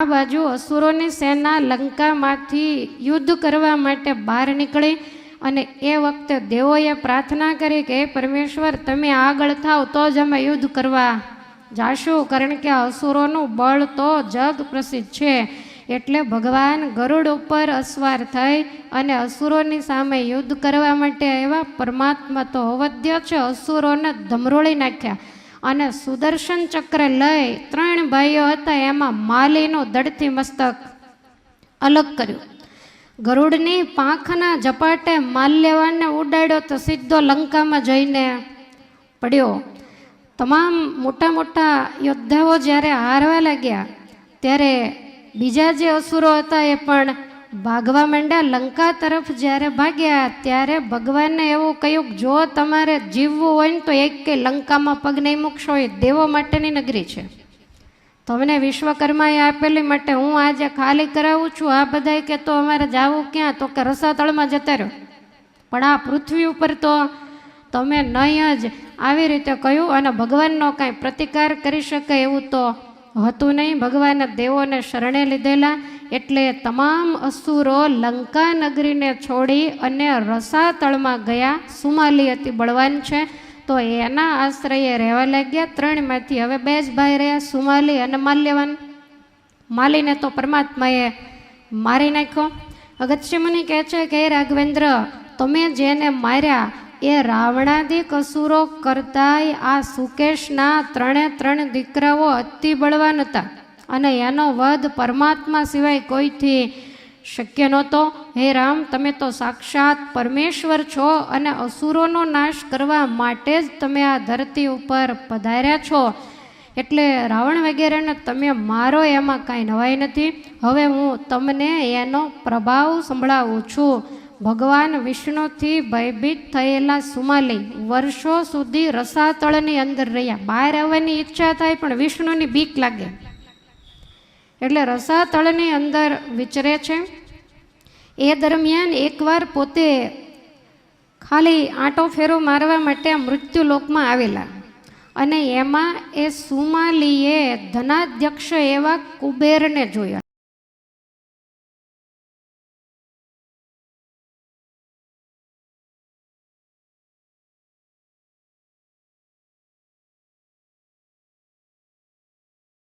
આ બાજુ અસુરોની સેના લંકામાંથી યુદ્ધ કરવા માટે બહાર નીકળી અને એ વખતે દેવોએ પ્રાર્થના કરી કે પરમેશ્વર, તમે આગળ થાવ, તો જ અમે યુદ્ધ કરવા જાશું, કારણ કે અસુરોનું બળ તો જગ પ્રસિદ્ધ છે. એટલે ભગવાન ગરુડ ઉપર અસવાર થઈ અને અસુરોની સામે યુદ્ધ કરવા માટે આવ્યા પરમાત્મા તો અવધ્ય છે, અસુરોને ધમરોળી નાખ્યા. અને સુદર્શન ચક્ર લઈ ત્રણ ભાઈઓ હતા, એમાં માલીનું દડથી મસ્તક અલગ કર્યું. ગરુડની પાંખના ઝપાટે માલ્યવાનને ઉડાડ્યો તો સીધો લંકામાં જઈને પડ્યો. તમામ મોટા મોટા યોદ્ધાઓ જ્યારે હારવા લાગ્યા, ત્યારે બીજા જે અસુરો હતા એ પણ ભાગવા માંડ્યા, લંકા તરફ જ્યારે ભાગ્યા, ત્યારે ભગવાનને એવું કહ્યું જો તમારે જીવવું હોય ને તો એક કે લંકામાં પગ નહીં મૂકશો, એ દેવો માટેની નગરી છે. તમને વિશ્વકર્માએ આપેલી માટે હું આજે ખાલી કરાવું છું, આ બધાય કે તો અમારે જાવું ક્યાં? તો કે રસાતળમાં જતા રહ્યો. પણ આ પૃથ્વી ઉપર તો તમે નહીં જ આવી રીતે કહ્યું અને ભગવાનનો કાંઈ પ્રતિકાર કરી શકે એવું તો હતું નહીં. ભગવાને દેવોને શરણે લીધેલા એટલે તમામ અસુરો લંકા નગરીને છોડી અને રસાતળમાં ગયા. સુમાલી હતી બળવાન છે. તો એના આશ્રયે રહેવા લાગ્યા. ત્રણમાંથી હવે બે જ ભાઈ રહ્યા, સુમાલી અને માલ્યવાન. માલીને તો પરમાત્માએ મારી નાખ્યો. અગત્ય મુનિ કહે છે, કે રાઘવેન્દ્ર, તમે જેને માર્યા, એ રાવણાદિક અસુરો કરતાય આ સુકેશના ત્રણે ત્રણ દીકરાઓ અતિ બળવાન હતા. અને એનો વધ પરમાત્મા સિવાય કોઈથી શક્ય નહોતો. હે રામ, તમે તો સાક્ષાત પરમેશ્વર છો અને અસુરોનો નાશ કરવા માટે જ તમે આ ધરતી ઉપર પધાર્યા છો. એટલે રાવણ વગેરેને તમે મારો એમાં કાંઈ નવાઈ નથી. હવે હું તમને એનો પ્રભાવ સંભળાવું છું. ભગવાન વિષ્ણુથી ભયભીત થયેલા સુમાલી વર્ષો સુધી રસાતળની અંદર રહ્યા. બહાર આવવાની ઈચ્છા થાય પણ વિષ્ણુની બીક લાગે. એટલે રસાતળની અંદર વિચરે છે. એ દરમિયાન એકવાર પોતે ખાલી આંટો ફેરો મારવા માટે આ મૃત્યુલોકમાં આવેલા. અને એમાં એ સુમાલીએ ધનાધ્યક્ષ એવા કુબેરને જોયા.